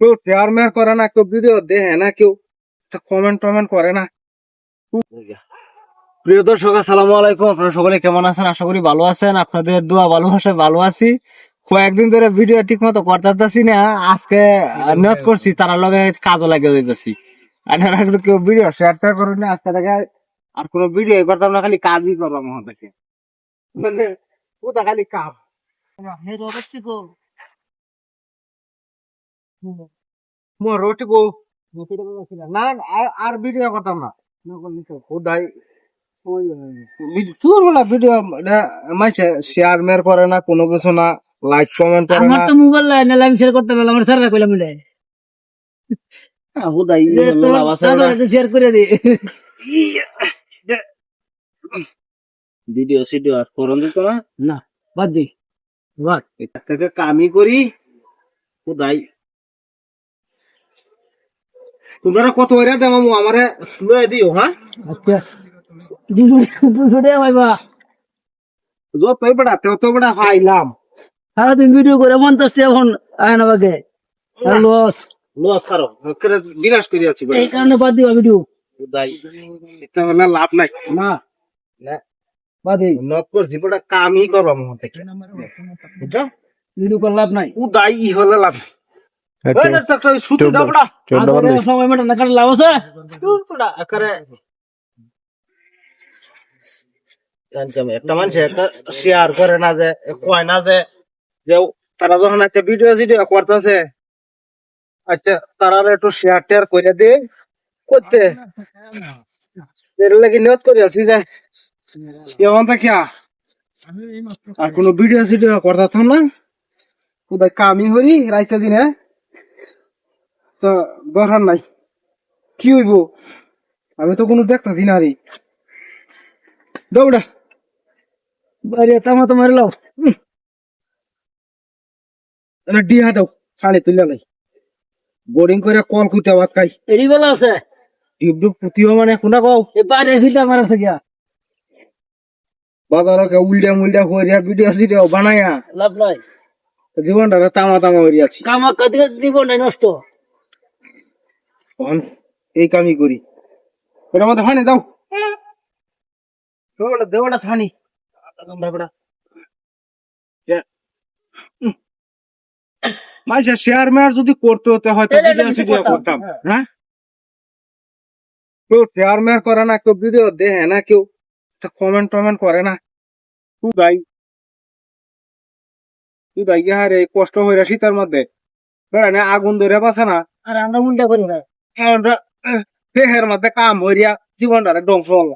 কেউ শেয়ার মেয়ার করে না কেউ ভিডিও দেখে না কেউ কমেন্ট টমেন্ট করে না। প্রিয় দর্শক আসসালামু আলাইকুম। আপনারা সকলে কেমন আছেন? আশা করি ভালো আছেন। আপনাদের দোয়া ভালোবাসায় ভালো আছি। কয়েকদিন ধরে ভিডিও ঠিক মতো করতেছি না। আজকে নিয়ত করছি তারা লগে কাজও লাগে যাইতেছি আর কিন্তু কেউ ভিডিও শেয়ার টেয়ার করুন না। আজকে থেকে আর কোনো ভিডিও করতাম না খালি কাজই করলাম আমার থেকে। মানে ওটা খালি কাজ মোর রোটি গো না আর- ভিডিও করতাম না খুদাই বলা ভিডিও মাইছে শেয়ার মেয়ার করে না কোনো কিছু না লাইক কমেন্ট করে আমার তো মোবাইল লাইন লাইন শেয়ার করতে পারলাম আমার স্যাররা কইলাম মিলে খুদাই শেয়ার করে দি। ভিডিও সিডিও আর করন দিত না? না বাদ দি। বাদ। এটা থেকে কামই করি খুদাই তোমরা কত ওরা দেমামু? আমারে লয়ে দিও হ্যাঁ? আচ্ছা। দুশো টাকা পাইবা যত বড়া তত বড়া ফাইলাম সারাদিন ভিডিও করে পঞ্চাশ টাকা ফোন আয় না। বাকে লস। লস সারো করে বিনাশ করি আছি এই কারণে বাদ দিবা ভিডিও খুদাই এটা হলে লাভ নাই। না। না। বাদ দি। নত করছি বড়া কামই করবা মন থেকে। ভিডিও করে লাভ নাই। উদাই ই হলে লাভ না একটা মানুষ একটা শেয়ার করে না যে কয় না যে যে তারা যখন একটা ভিডিও ভিডিও করতেছে আচ্ছা তারা একটু শেয়ার টেয়ার করে দে। করতে। এর লাগি নিয়ত করে আছি যে এমন থাকে আর কোনো ভিডিও ভিডিও করতাম না। কোথায় কামই হরি রাইতে দিনে। তো দরকার নাই। কি হইব? আমি তো কোনো দেখতেছি না রে। দৌড়া বাইরে তামা তো মারি লাও। এনে ডিহা দাও খালি তুলে লাই। বোর্ডিং করে কল কুইতে ভাত খাই। এডি বেলা আছে। ডিপ ডিপ পুতিও মানে কোনা কও। এই বাইরে মারা আছে গিয়া। বাজারকে উল্টা মুল্টা করিয়া ভিডিও সিডিও বানাইয়া লাভ নাই। জীবনটা তামা তামা হরি আছি। কামা কাদি জীবন নাই নষ্ট। এই কামই করি। ওটা ফানি দাও দেওয়াটা দেওয়াটা থানি। মাইসা শেয়ার মেয়ার যদি করতে হতে হয়তো ভিডিও সিডিও করতাম, করতাম হ্যাঁ। কেউ শেয়ার মেয়ার করে না কেউ ভিডিও দেখে না কেউ কমেন্ট টমেন্ট করে না। তুই হারে কষ্ট হয়ে শীতের মধ্যে। আগুন ধরে পাচ্ছে না। আর আমরা উল্টা করি না। আমরা দেহের মধ্যে কাম হইয়া জীবনটা ধ্বংস হলো